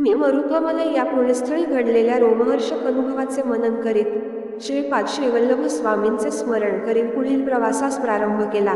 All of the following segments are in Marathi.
मी मरुत्वमलय या पुण्यस्थळी घडलेल्या रोमहर्षक अनुभवाचे मनन करीत श्रीपाद श्रीवल्लभ स्वामींचे स्मरण करीत पुढील प्रवासास प्रारंभ केला.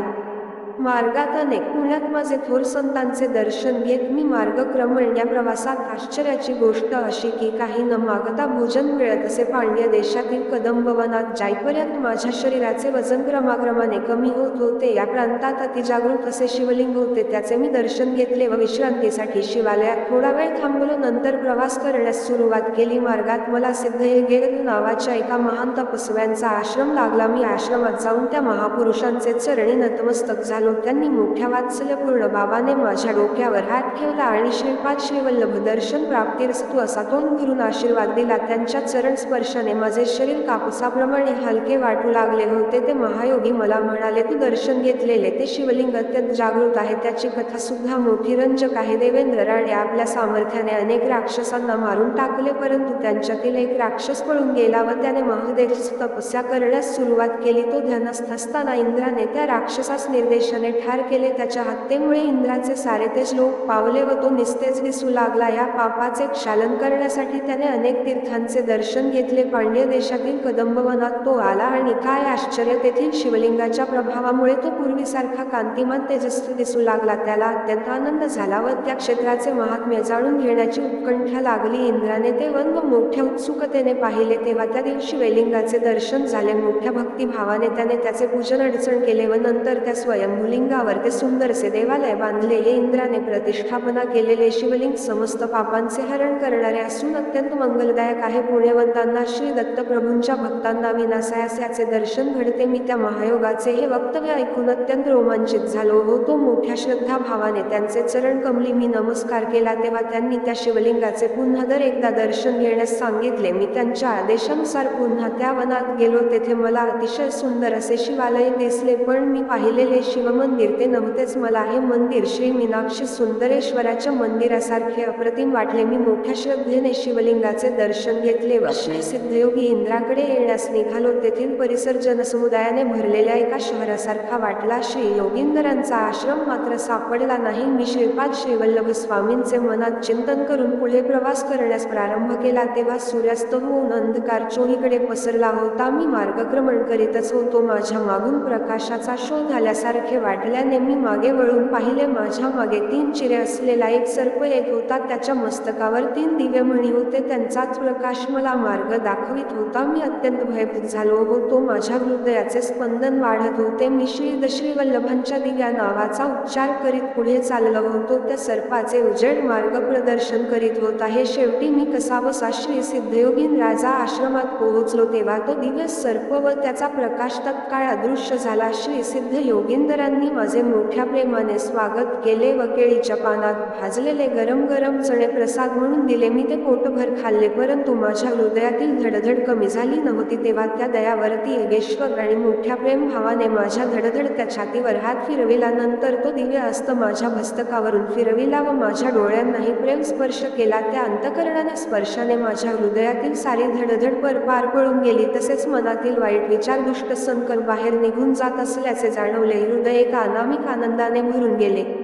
मार्गात अनेक पुण्यात माझे थोर संतांचे दर्शन घेत मी मार्गक्रमण या प्रवासात आश्चर्याची गोष्ट अशी की काही न मागता भोजन मिळत असे पांड्य देशातील कदंब वनात जाईपर्यंत माझ्या शरीराचे वजन क्रमाक्रमाने कमी होत होते. या प्रांतात अतिजागृत असे शिवलिंग होते त्याचे मी दर्शन घेतले व विश्रांतीसाठी शिवालयात थोडा वेळ थांबलो. नंतर प्रवास करण्यास सुरुवात केली. मार्गात मला सिद्धयगेर नावाच्या एका महान तपस्व्यांचा आश्रम लागला. मी आश्रमात जाऊन त्या महापुरुषांचे चरणी नतमस्तक झाले. त्यांनी मोठ्या वात्सल्यपूर्ण बाबाने माझ्या डोक्यावर हात ठेवला आणि श्रीपाद श्रीवल्लभ दर्शन प्राप्तीरस्तू असा तोंड भरून आशीर्वाद दिला. त्यांच्या चरण स्पर्शाने माझे शरीर कापसाप्रमाणे हलके वाटू लागले होते. ते महायोगी मला म्हणाले तू दर्शन घेतलेले ते शिवलिंग अत्यंत जागृत आहे. त्याची कथा सुद्धा मोठी रंजक आहे. देवेंद्र राणे आपल्या सामर्थ्याने अनेक राक्षसांना मारून टाकले परंतु त्यांच्यातील एक राक्षस पळून गेला व त्याने महादेवची तपस्या करण्यास सुरुवात केली. तो ध्यानस्थ असताना इंद्राने त्या राक्षसास निर्देश ठार केले त्याच्या हत्येमुळे इंद्राचे सारे ते श्लोक पावले व तो निस्तेज दिसू लागला. या पापाचे क्षालन करण्यासाठी त्याने अनेक तीर्थांचे दर्शन घेतले. पांड्य देशातील कदंबवनात तो आला आणि काय आश्चर्य तेथील शिवलिंगाच्या प्रभावामुळे तो पूर्वीसारखा कांतिमान तेजस्वी दिसू लागला. त्याला अत्यंत आनंद झाला व त्या क्षेत्राचे महात्म्य जाणून घेण्याची उत्कंठा लागली. इंद्राने ते वन व मोठ्या उत्सुकतेने पाहिले तेव्हा त्या दिवशी वेलिंगाचे दर्शन झाले. मोठ्या भक्तिभावाने त्याने त्याचे पूजन अडचण केले व नंतर त्या स्वयं लिंगावर ते सुंदरसे देवालय बांधले. हे इंद्राने प्रतिष्ठापना केलेले शिवलिंग समस्त पापांचे हरण करणारे असून अत्यंत मंगलदायक आहे. पुण्यवंतांना श्री दत्तप्रभूंच्या भक्तांना विनासायाचे दर्शन घडते. मी त्या महायोगाचे हे वक्तव्य ऐकून अत्यंत रोमांचित झालो. होतो मोठ्या श्रद्धा भावाने त्यांचे चरण कमली मी नमस्कार केला तेव्हा त्यांनी त्या शिवलिंगाचे पुन्हा दर एकदा दर्शन घेण्यास सांगितले. मी त्यांच्या आदेशानुसार पुन्हा त्या वनात गेलो. तेथे मला अतिशय सुंदर असे शिवालय दिसले पण मी पाहिलेले शिव शिवमंदिर ते नव्हतेच मला हे मंदिर श्री मीनाक्षी सुंदरेश्वराच्या मंदिरासारखे अप्रतिम वाटले. मी मोठ्या श्रद्धेने शिवलिंगाचे दर्शन घेतले व श्री सिद्धयोगी इंद्राकडे येण्यास निघालो. तेथील परिसर जनसमुदायाने भरलेल्या एका शहरासारखा वाटला. श्री योगींदरांचा आश्रम मात्र सापडला नाही. मी श्रीपाद श्रीवल्लभ स्वामींचे मनात चिंतन करून पुढे प्रवास करण्यास प्रारंभ केला. तेव्हा सूर्यास्त होऊन अंधकार चोहीकडे पसरला होता. मी मार्गक्रमण करीतच होतो. माझ्या मागून प्रकाशाचा शोध आल्यासारखे वाटल्याने मी मागे वळून पाहिले माझ्या मागे तीन चिरे असलेला एक सर्प येत होता. त्याच्या मस्तकावर तीन दिवे म्हणी होते. त्यांचाच प्रकाश मला मार्ग दाखवित होता. मी अत्यंत भयभीत झालो होतो माझ्या हृदयाचे स्पंदन वाढत होते. मी श्री दश्री वल्लभांच्या दिव्या नावाचा उच्चार करीत पुढे चाललो होतो. त्या सर्पाचे उजेड मार्ग प्रदर्शन करीत होता हे शेवटी मी कसा बसा श्री सिद्धयोगीन राजा आश्रमात पोहोचलो. तेव्हा तो दिव्य सर्प व त्याचा प्रकाश तत्काळ अदृश्य झाला. श्री सिद्ध योगींदरांनी माझे मोठ्या प्रेमाने स्वागत केले व केळीच्या पानात भाजलेले गरम गरम चणे प्रसाद म्हणून दिले. मी ते पोटभर खाल्ले परंतु माझ्या हृदयातील धडधड कमी झाली नव्हती तेव्हा त्या दयावरती योगेश्वर आणि मोठ्या प्रेम भावाने माझ्या धडधडत्या छातीवर हात फिरविला. नंतर तो दिव्य अस्त माझ्या भस्तकावरून फिरविला व माझ्या डोळ्यांनाही प्रेम स्पर्श केला. त्या अंतकरणाने स्पर्शाने माझ्या हृदयातील सारी धडधड पर पार पळून गेली. तसेच मनातील वाईट विचार दुष्ट संकल्प बाहेर निघून जात असल्याचे जाणवले. हृदय एका आनंदाने भरून गेले.